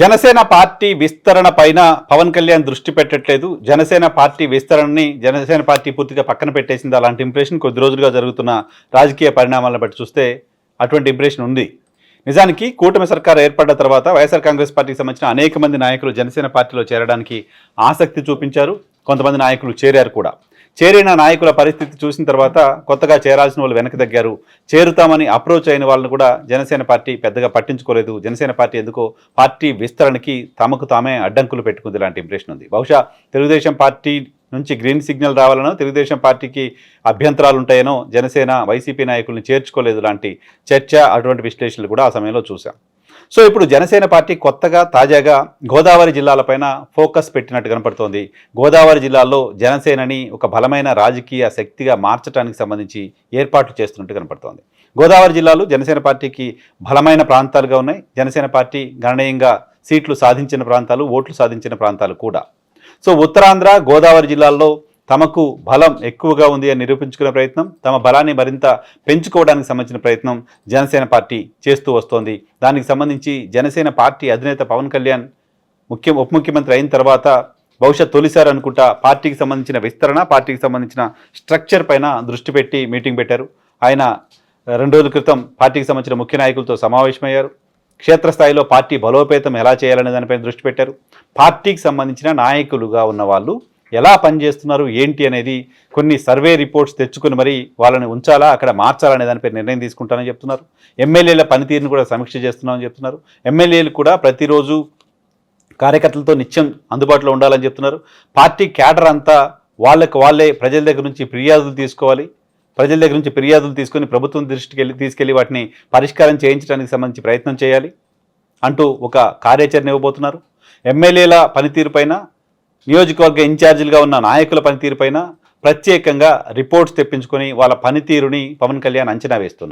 Janasena party విస్తరణ పైన పవన్ కళ్యాణ్ దృష్టి పెట్టట్లేదు. జనసేన పార్టీ విస్తరణని జనసేన పార్టీ పూర్తిగా పక్కన పెట్టేసింది. అలాంటి ఇంప్రెషన్ కొద్ది రోజులుగా జరుగుతున్న రాజకీయ పరిణామాలను బట్టి చూస్తే అటువంటి ఇంప్రెషన్ ఉంది. నిజానికి కూటమి సర్కార్ ఏర్పడ్డ తర్వాత వైఎస్ఆర్ కాంగ్రెస్ పార్టీకి సంబంధించిన అనేక మంది నాయకులు జనసేన పార్టీలో చేరడానికి ఆసక్తి చూపించారు. కొంతమంది నాయకులు చేరారు కూడా. చేరిన నాయకుల పరిస్థితి చూసిన తర్వాత కొత్తగా చేరాల్సిన వాళ్ళు వెనక్కి తగ్గారు. చేరుతామని అప్రోచ్ అయిన వాళ్ళని కూడా జనసేన పార్టీ పెద్దగా పట్టించుకోలేదు. జనసేన పార్టీ ఎందుకో పార్టీ విస్తరణకి తమకు తామే అడ్డంకులు పెట్టుకుంది లాంటి ఇంప్రెషన్ ఉంది. బహుశా తెలుగుదేశం పార్టీ నుంచి గ్రీన్ సిగ్నల్ రావాలనో తెలుగుదేశం పార్టీకి అభ్యంతరాలు ఉంటాయనో జనసేన వైసీపీ నాయకుల్ని చేర్చుకోలేదు లాంటి చర్చ అటువంటి విశ్లేషణలు కూడా ఆ సమయంలో చూశాం. సో ఇప్పుడు జనసేన పార్టీ కొత్తగా తాజాగా గోదావరి జిల్లాలపైన ఫోకస్ పెట్టినట్టు కనపడుతోంది. గోదావరి జిల్లాలో జనసేనని ఒక బలమైన రాజకీయ శక్తిగా మార్చడానికి సంబంధించి ఏర్పాట్లు చేస్తున్నట్టు కనపడుతోంది. గోదావరి జిల్లాలు జనసేన పార్టీకి బలమైన ప్రాంతాలుగా ఉన్నాయి. జనసేన పార్టీ గణనీయంగా సీట్లు సాధించిన ప్రాంతాలు ఓట్లు సాధించిన ప్రాంతాలు కూడా. సో ఉత్తరాంధ్ర గోదావరి జిల్లాల్లో తమకు బలం ఎక్కువగా ఉంది అని నిరూపించుకునే ప్రయత్నం తమ బలాన్ని మరింత పెంచుకోవడానికి సంబంధించిన ప్రయత్నం జనసేన పార్టీ చేస్తూ వస్తోంది. దానికి సంబంధించి జనసేన పార్టీ అధినేత పవన్ కళ్యాణ్ ముఖ్య ఉప ముఖ్యమంత్రి అయిన తర్వాత బహుశా తొలిసారి అనుకుంటా పార్టీకి సంబంధించిన విస్తరణ పార్టీకి సంబంధించిన స్ట్రక్చర్ పైన దృష్టి పెట్టి మీటింగ్ పెట్టారు. ఆయన రెండు రోజుల క్రితం పార్టీకి సంబంధించిన ముఖ్య నాయకులతో సమావేశమయ్యారు. క్షేత్రస్థాయిలో పార్టీ బలోపేతం ఎలా చేయాలనే దానిపై దృష్టి పెట్టారు. పార్టీకి సంబంధించిన నాయకులుగా ఉన్న వాళ్ళు ఎలా పనిచేస్తున్నారు ఏంటి అనేది కొన్ని సర్వే రిపోర్ట్స్ తెచ్చుకుని మరి వాళ్ళని ఉంచాలా అక్కడ మార్చాలనే దానిపై నిర్ణయం తీసుకుంటానని చెప్తున్నారు. ఎమ్మెల్యేల పనితీరుని కూడా సమీక్ష చేస్తున్నామని చెప్తున్నారు. ఎమ్మెల్యేలు కూడా ప్రతిరోజు కార్యకర్తలతో నిత్యం అందుబాటులో ఉండాలని చెప్తున్నారు. పార్టీ క్యాడర్ అంతా వాళ్ళకు వాళ్ళే ప్రజల దగ్గర నుంచి ఫిర్యాదులు తీసుకోవాలి. ప్రజల దగ్గర నుంచి ఫిర్యాదులు తీసుకొని ప్రభుత్వం దృష్టికి వెళ్ళి తీసుకెళ్ళి వాటిని పరిష్కారం చేయించడానికి సంబంధించి ప్రయత్నం చేయాలి అంటూ ఒక కార్యాచరణ ఇవ్వబోతున్నారు. ఎమ్మెల్యేల పనితీరుపైన నియోజకవర్గ ఇన్ఛార్జీలుగా ఉన్న నాయకుల పనితీరుపైన ప్రత్యేకంగా రిపోర్ట్స్ తెప్పించుకొని వాళ్ళ పనితీరుని పవన్ కళ్యాణ్ అంచనా వేస్తున్నారు.